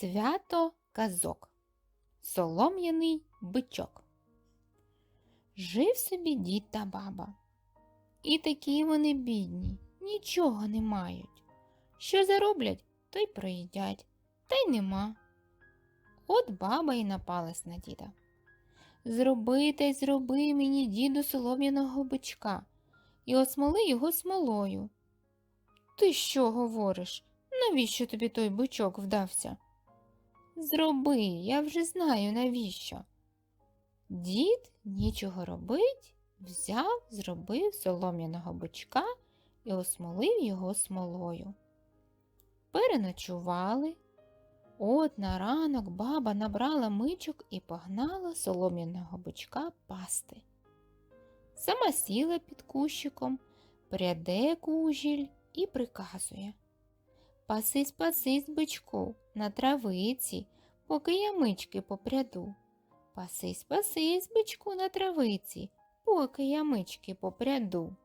Свято казок. Солом'яний бичок. Жив собі дід та баба. І такі вони бідні, нічого не мають. Що зароблять, то й проїдять, та й нема. От баба й напалась на діда. Зроби та й зроби мені, діду, солом'яного бичка і осмоли його смолою. Ти що говориш? Навіщо тобі той бичок вдався? Зроби, я вже знаю навіщо. Дід нічого робить, взяв, зробив солом'яного бичка і осмолив його смолою. Переночували. От на ранок баба набрала мичок і погнала солом'яного бичка пасти. Сама сіла під кущиком, пряде кужіль і приказує Пасись, пасись, бичку, на травиці, поки я мички попряду. Пасись, пасись, бичку, на травиці, поки я мички попряду.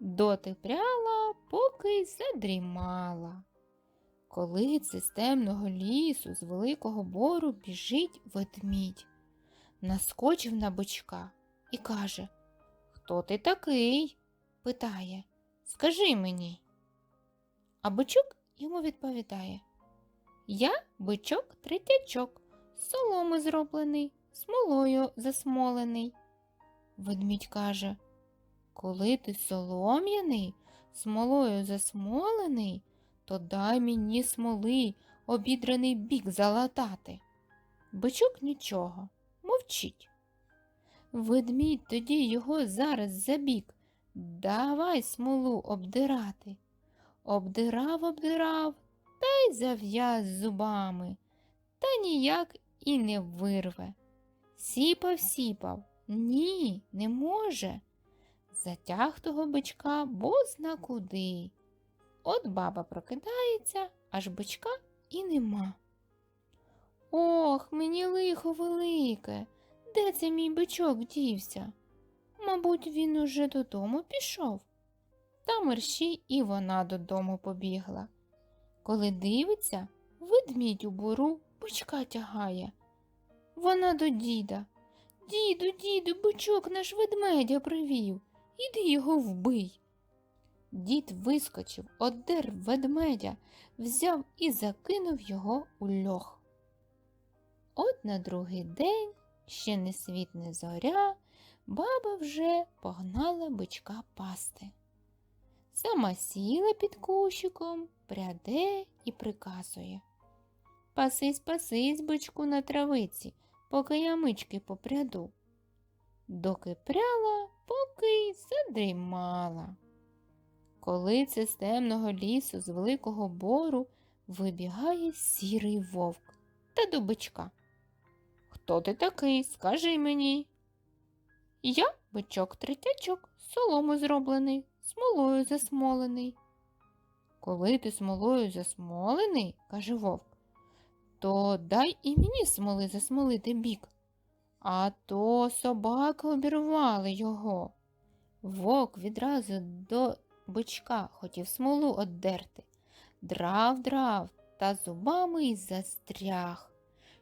Доти пряла, поки задрімала. Коли це з темного лісу, з великого бору біжить ведмідь, наскочив на бичка і каже Хто ти такий? питає. Скажи мені. А бичок йому відповідає Я бичок третячок, соломи зроблений, смолою засмолений. Ведмідь каже Коли ти солом'яний, смолою засмолений, то дай мені смоли обідраний бік залатати. Бичок нічого, мовчить. Ведмідь тоді його зараз забік. Давай смолу обдирати. Обдирав, обдирав та й зав'яз зубами, та ніяк і не вирве. Сіпав, сіпав, ні, не може. Затяг того бичка бозна куди. От баба прокидається, аж бичка і нема. Ох, мені лихо велике, де це мій бичок дівся? Мабуть, він уже додому пішов. Та мерщій і вона додому побігла. Коли дивиться, ведмідь у бору бичка тягає. Вона до діда. Діду, діду, бичок наш ведмедя привів. Іди його вбий. Дід вискочив, одер ведмедя, взяв і закинув його у льох. От на другий день, ще не світ, не зоря, баба вже погнала бичка пасти. Сама сіла під кущиком, пряде і приказує Пасись, пасись, бичку на травиці, поки я мички попряду. Доки пряла, поки й задрімала. Коли це з темного лісу, з великого бору, вибігає сірий вовк та до бичка. Хто ти такий? Скажи мені. Я бичок третячок, солому зроблений, смолою засмолений. Коли ти смолою засмолений, каже вовк, то дай і мені смоли засмолити бік. А то собаки обірвали його. Вовк відразу до бичка хотів смолу оддерти, драв драв та зубами й застряг,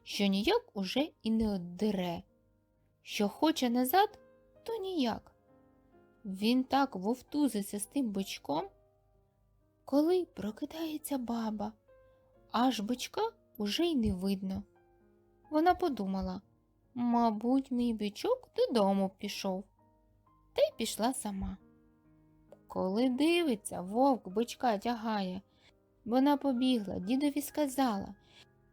що ніяк уже і не оддере. Що хоче назад, то ніяк. Він так вовтузився з тим бичком, коли прокидається баба, аж бичка уже й не видно. Вона подумала, мабуть, мій бичок додому пішов, та й пішла сама. Коли дивиться, вовк бичка тягає, вона побігла, дідові сказала,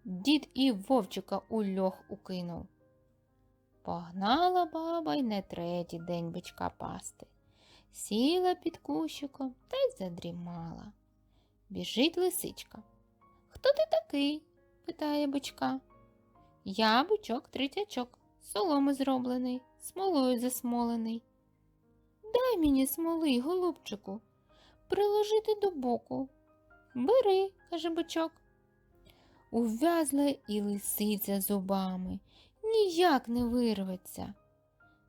дід і вовчика у льох укинув. Погнала баба й на третій день бичка пасти. Сіла під кущиком та й задрімала. Біжить лисичка. Хто ти такий? питає бичка. Я бичок третячок, соломи зроблений, смолою засмолений. Дай мені смоли, голубчику, приложити до боку. Бери, каже бичок. Ув'язла і лисиця зубами, ніяк не вирветься.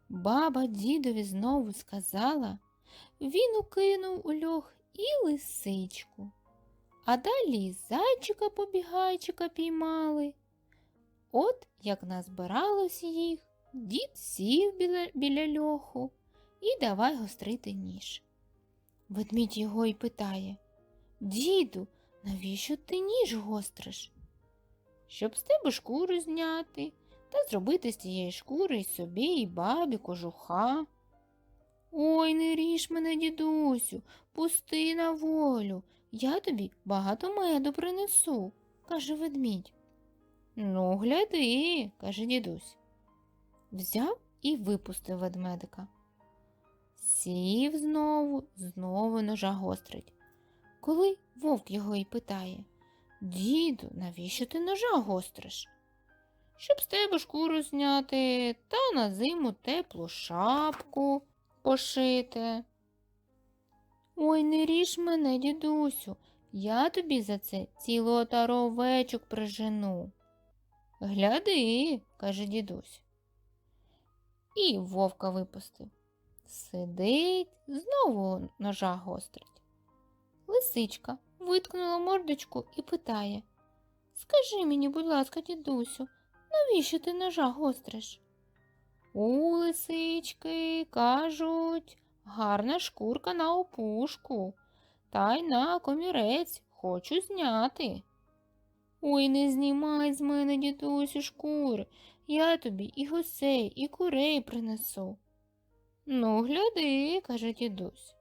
Баба дідові знову сказала, він укинув у льох і лисичку. а далі зайчика побігайчика піймали. От як назбиралось їх, дід сів біля, біля льоху і давай гострити ніж. Ведмідь його й питає Діду, навіщо ти ніж гостриш? Щоб з тебе шкуру зняти та зробити з цієї шкури й собі, і бабі кожуха. Ой, не ріж мене, дідусю, пусти на волю. Я тобі багато меду принесу, каже ведмідь. Ну, гляди, каже дідусь. Взяв і випустив ведмедика. Сів знову, знову ножа гострить. Коли вовк його й питає Діду, навіщо ти ножа гостриш? Щоб з тебе шкуру зняти та на зиму теплу шапку пошити. Ой, не ріж мене, дідусю, я тобі за це цілу отару овечок прижену. Гляди, каже дідусь. І вовка випустив. Сидить, знову ножа гострить. Лисичка виткнула мордочку і питає Скажи мені, будь ласка, дідусю, навіщо ти ножа гостриш? У лисички, кажуть, гарна шкурка на опушку, та й на комірець хочу зняти. Ой, не знімай з мене, дідусю, шкури, я тобі і гусей, і курей принесу. Ну, гляди, каже дідусь.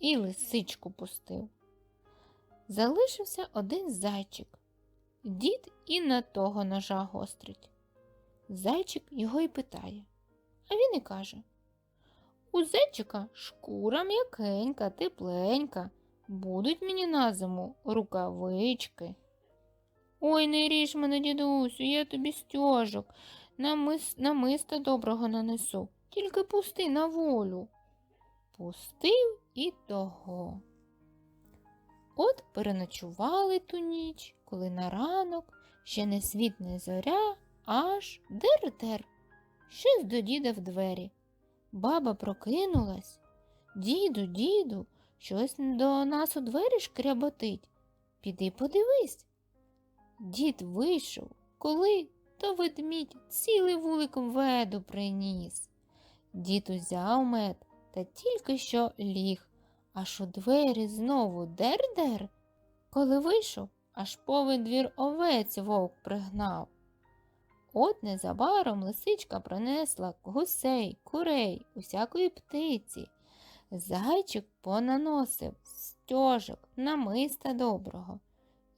І лисичку пустив. Залишився один зайчик. Дід і на того ножа гострить. Зайчик його й питає, а він і каже У зайчика шкура м'якенька, тепленька, будуть мені на зиму рукавички. Ой, не ріж мене, дідусю, я тобі стьожок, намис... намиста доброго нанесу, тільки пусти на волю. Пустив і того. От переночували ту ніч, коли на ранок ще не світ не зоря, аж дер-дер, щось до діда в двері. Баба прокинулась. Діду, діду, щось до нас у двері шкряботить. Піди подивись. Дід вийшов, коли то ведмідь цілий вулик веду приніс. Дід узяв мед та тільки що ліг, аж у двері знову дер-дер. Коли вийшов, аж повен двір овець вовк пригнав. От незабаром лисичка принесла гусей, курей, усякої птиці. Зайчик понаносив стьожок, намиста доброго.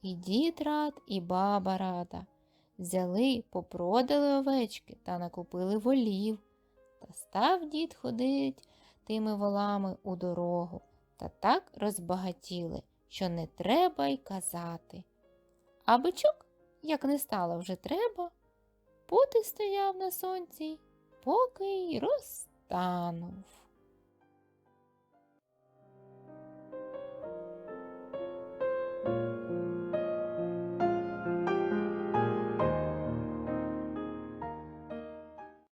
І дід рад, і баба рада. Взяли, попродали овечки та накупили волів. Та став дід ходить тими волами у дорогу, та так розбагатіли, що не треба й казати. А бичок, як не стало вже треба, поти стояв на сонці, поки й розтанув.